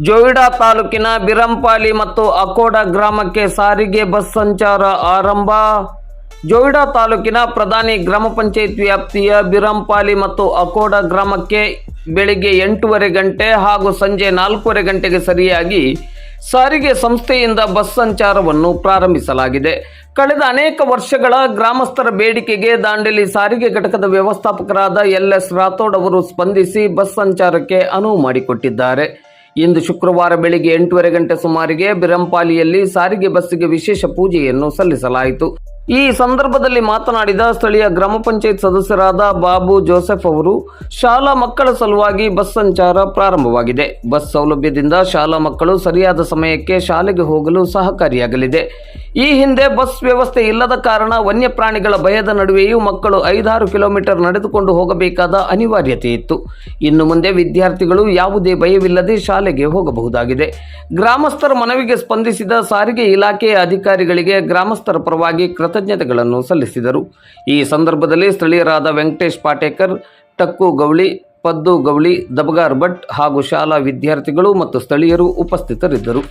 ಜೋಯಿಡಾ ತಾಲೂಕಿನ ಬಿರಂಪಾಲಿ ಮತ್ತು ಅಕೋಡ ಗ್ರಾಮಕ್ಕೆ ಸಾರಿಗೆ ಬಸ್ ಸಂಚಾರ ಆರಂಭ. ಜೋಯಿಡಾ ತಾಲೂಕಿನ ಪ್ರಧಾನಿ ಗ್ರಾಮ ಪಂಚಾಯತ್ ವ್ಯಾಪ್ತಿಯ ಬಿರಂಪಾಲಿ ಮತ್ತು ಅಕೋಡ ಗ್ರಾಮಕ್ಕೆ ಬೆಳಿಗ್ಗೆ ಎಂಟೂವರೆ ಗಂಟೆ ಹಾಗೂ ಸಂಜೆ ನಾಲ್ಕೂವರೆ ಗಂಟೆಗೆ ಸರಿಯಾಗಿ ಸಾರಿಗೆ ಸಂಸ್ಥೆಯಿಂದ ಬಸ್ ಸಂಚಾರವನ್ನು ಪ್ರಾರಂಭಿಸಲಾಗಿದೆ. ಕಳೆದ ಅನೇಕ ವರ್ಷಗಳ ಗ್ರಾಮಸ್ಥರ ಬೇಡಿಕೆಗೆ ದಾಂಡೇಲಿ ಸಾರಿಗೆ ಘಟಕದ ವ್ಯವಸ್ಥಾಪಕರಾದ ಎಲ್ ಎಸ್ ರಾಥೋಡ್ ಅವರು ಸ್ಪಂದಿಸಿ ಬಸ್ ಸಂಚಾರಕ್ಕೆ ಅನುವು ಮಾಡಿಕೊಟ್ಟಿದ್ದಾರೆ. ಇಂದು ಶುಕ್ರವಾರ ಬೆಳಿಗ್ಗೆ ಎಂಟೂವರೆ ಗಂಟೆ ಸುಮಾರಿಗೆ ಬಿರಂಪಾಲಿಯಲ್ಲಿ ಸಾರಿಗೆ ಬಸ್ಸಿಗೆ ವಿಶೇಷ ಪೂಜೆಯನ್ನು ಸಲ್ಲಿಸಲಾಯಿತು. ಈ ಸಂದರ್ಭದಲ್ಲಿ ಮಾತನಾಡಿದ ಸ್ಥಳೀಯ ಗ್ರಾಮ ಪಂಚಾಯತ್ ಸದಸ್ಯರಾದ ಬಾಬು ಜೋಸೆಫ್ ಅವರು, ಶಾಲಾ ಮಕ್ಕಳ ಸಲುವಾಗಿ ಬಸ್ ಸಂಚಾರ ಪ್ರಾರಂಭವಾಗಿದೆ. ಬಸ್ ಸೌಲಭ್ಯದಿಂದ ಶಾಲಾ ಮಕ್ಕಳು ಸರಿಯಾದ ಸಮಯಕ್ಕೆ ಶಾಲೆಗೆ ಹೋಗಲು ಸಹಕಾರಿಯಾಗಲಿದೆ. ಈ ಹಿಂದೆ ಬಸ್ ವ್ಯವಸ್ಥೆ ಇಲ್ಲದ ಕಾರಣ ವನ್ಯಪ್ರಾಣಿಗಳ ಭಯದ ನಡುವೆಯೂ ಮಕ್ಕಳು ಐದಾರು ಕಿಲೋಮೀಟರ್ ನಡೆದುಕೊಂಡು ಹೋಗಬೇಕಾದ ಅನಿವಾರ್ಯತೆ ಇತ್ತು. ಇನ್ನು ಮುಂದೆ ವಿದ್ಯಾರ್ಥಿಗಳು ಯಾವುದೇ ಭಯವಿಲ್ಲದೆ ಶಾಲೆಗೆ ಹೋಗಬಹುದಾಗಿದೆ. ಗ್ರಾಮಸ್ಥರ ಮನವಿಗೆ ಸ್ಪಂದಿಸಿದ ಸಾರಿಗೆ ಇಲಾಖೆಯ ಅಧಿಕಾರಿಗಳಿಗೆ ಗ್ರಾಮಸ್ಥರ ಪರವಾಗಿ ಕೃತಜ್ಞತೆಗಳನ್ನು ಸಲ್ಲಿಸಿದರು. ಈ ಸಂದರ್ಭದಲ್ಲಿ ಸ್ಥಳೀಯರಾದ ವೆಂಕಟೇಶ್ ಪಾಟೇಕರ್, ಟಕ್ಕು ಗೌಳಿ, ಪದ್ದು ಗೌಳಿ, ದಬಗಾರ್ ಭಟ್ ಹಾಗೂ ಶಾಲಾ ವಿದ್ಯಾರ್ಥಿಗಳು ಮತ್ತು ಸ್ಥಳೀಯರು ಉಪಸ್ಥಿತರಿದ್ದರು.